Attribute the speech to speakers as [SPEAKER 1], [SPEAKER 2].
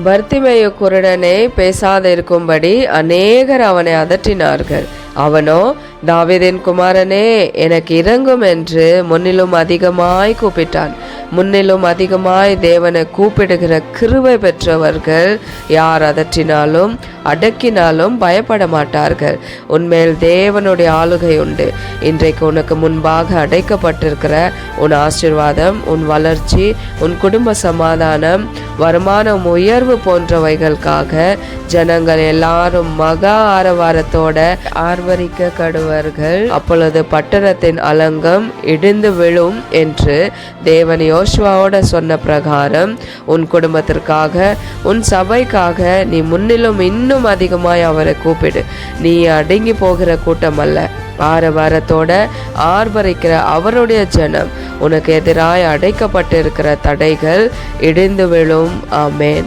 [SPEAKER 1] பர்த்திமேய குருடனே பேசாத இருக்கும்படி அநேகர் அவனை அதட்டினார்கள் அவனோ தாவிதின் குமாரனே எனக்கு இறங்கும் என்று முன்னிலும் அதிகமாய் கூப்பிட்டான். முன்னிலும் அதிகமாய் தேவனை கூப்பிடுகிற கிருவை பெற்றவர்கள் யார் அதற்றினாலும் அடக்கினாலும் பயப்பட மாட்டார்கள். உன்மேல் தேவனுடைய ஆளுகை உண்டு. இன்றைக்கு உனக்கு முன்பாக அடைக்கப்பட்டிருக்கிற உன் ஆசிர்வாதம் உன் வளர்ச்சி உன் குடும்ப சமாதானம் வருமானம் உயர்வு போன்றவைகளுக்காக ஜனங்கள் எல்லாரும் மகா ஆரவாரத்தோட ஆர்வரிக்க கடுவர்கள் அப்பொழுது பட்டணத்தின் அலங்கம் இடிந்து விழும் என்று தேவன் யோசுவாவோட சொன்ன பிரகாரம் உன் குடும்பத்திற்காக உன் சபைக்காக நீ முன்னிலும் இன்னும் அதிகமாய் அவரை கூப்பிடு. நீ அடங்கி போகிற கூட்டம் அல்ல ஆரவாரத்தோட ஆர்வரிக்கிற அவருடைய ஜனம் உனக்கு எதிராய் அடைக்கப்பட்டிருக்கிற தடைகள் இடிந்து விழும். ஆமேன்.